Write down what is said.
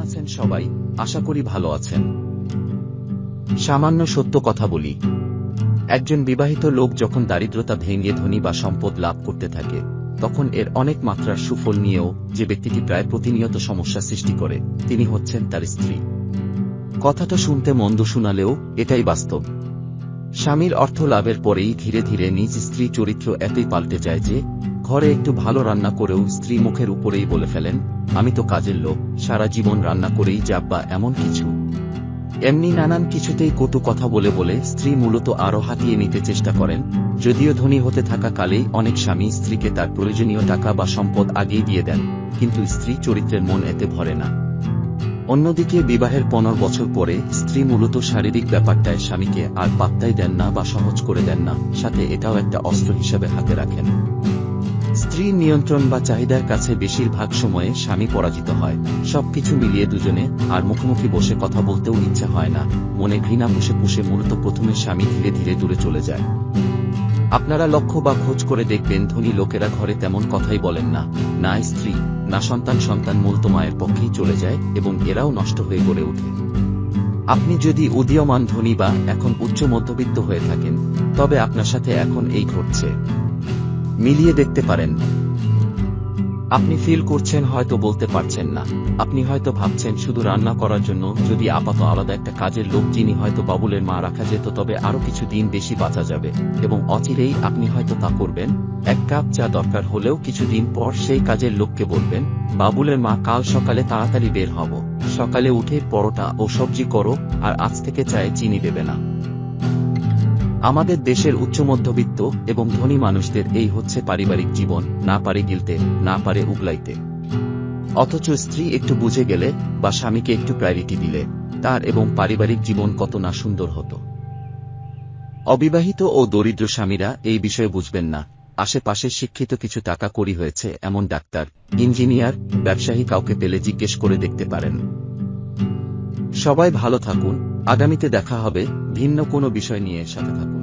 আছেন সবাই, আশা করি ভালো আছেন। সামান্য সত্য কথা বলি। একজন বিবাহিত লোক যখন দারিদ্রতা ভেঙে ধনী বা সম্পদ লাভ করতে থাকে, তখন এর অনেক মাত্রার সুফল নিয়েও যে ব্যক্তিটি প্রায় প্রতিনিয়ত সমস্যা সৃষ্টি করে, তিনি হচ্ছেন তার স্ত্রী। কথাটা শুনতে মন্দ শোনালেও এটাই বাস্তব। স্বামীর অর্থ লাভের পরেই ধীরে ধীরে নিজ স্ত্রী চরিত্র এতই পাল্টে যায় যে, ঘরে একটু ভালো রান্না করেও স্ত্রী মুখের উপরেই বলে ফেলেন, আমি তো কাজের লোক, সারা জীবন রান্না করেই যাব বা এমন কিছু। এমনি নানান কিছুতেই কটু কথা বলে বলে স্ত্রী মূলত আরও হাতিয়ে নিতে চেষ্টা করেন, যদিও ধনী হতে থাকা কালেই অনেক স্বামী স্ত্রীকে তার প্রয়োজনীয় টাকা বা সম্পদ আগেই দিয়ে দেন, কিন্তু স্ত্রী চরিত্রের মন এতে ভরে না। অন্যদিকে বিবাহের পনেরো বছর পরে স্ত্রী মূলত শারীরিক ব্যাপারটায় স্বামীকে আর পাত্তাই দেন না বা সহজ করে দেন না, সাথে এটাও একটা অস্ত্র হিসেবে হাতে রাখেন। স্ত্রী নিয়ন্ত্রণ বা চাহিদার কাছে বেশিরভাগ সময়ে স্বামী পরাজিত হয়। সবকিছু মিলিয়ে দুজনে আর মুখোমুখি বসে কথা বলতেও ইচ্ছা হয় না। মনে ঘৃণা পুষে পুষে মূলত প্রথমে স্বামী ধীরে ধীরে দূরে চলে যায়। আপনারা লক্ষ্য বা খোঁজ করে দেখবেন ধনী লোকেরা ঘরে তেমন কথাই বলেন না। না স্ত্রী, না সন্তান সন্তান মূলত মায়ের পক্ষেই চলে যায় এবং এরাও নষ্ট হয়ে গড়ে ওঠে। আপনি যদি উদীয়মান ধনী বা এখন উচ্চ মধ্যবিত্ত হয়ে থাকেন, তবে আপনার সাথে এখন এই ঘটছে। মিলিয়ে দেখতে পারেন আপনি ফিল করছেন হয়তো বলতে পারছেন না। আপনি হয়তো ভাবছেন শুধু রান্না করার জন্য, যদি আপাত আলাদা একটা কাজের লোক যিনি হয়তো বাবুলের মা রাখা যেত, তবে আরও কিছু দিন বেশি বাঁচা যাবে। এবং অচিরেই আপনি হয়তো তা করবেন। এক কাপ চা দরকার হলেও কিছুদিন পর সেই কাজের লোককে বলবেন, বাবুলের মা, কাল সকালে তাড়াতাড়ি বের হব। সকালে উঠে পরোটা ও সবজি করো, আর আজ থেকে চায়ে চিনি দেবে না। আমাদের দেশের উচ্চ মধ্যবিত্ত এবং ধনী মানুষদের এই হচ্ছে পারিবারিক জীবন, না পারে গিলতে, না পারে উগলাইতে। অথচ স্ত্রী একটু বুঝে গেলে বা স্বামীকে একটু প্রায়োরিটি দিলে, তার এবং পারিবারিক জীবন কত না সুন্দর হতো। অবিবাহিত ও দরিদ্র স্বামীরা এই বিষয়ে বুঝবেন না। আশেপাশে শিক্ষিত কিছু টাকা করি হয়েছে, এমন ডাক্তার, ইঞ্জিনিয়ার, ব্যবসায়ী কাউকে পেলে জিজ্ঞেস করে দেখতে পারেন। সবাই ভালো থাকুন আগামীতে দেখা হবে ভিন্ন কোনো বিষয় নিয়ে সাথে থাকুন।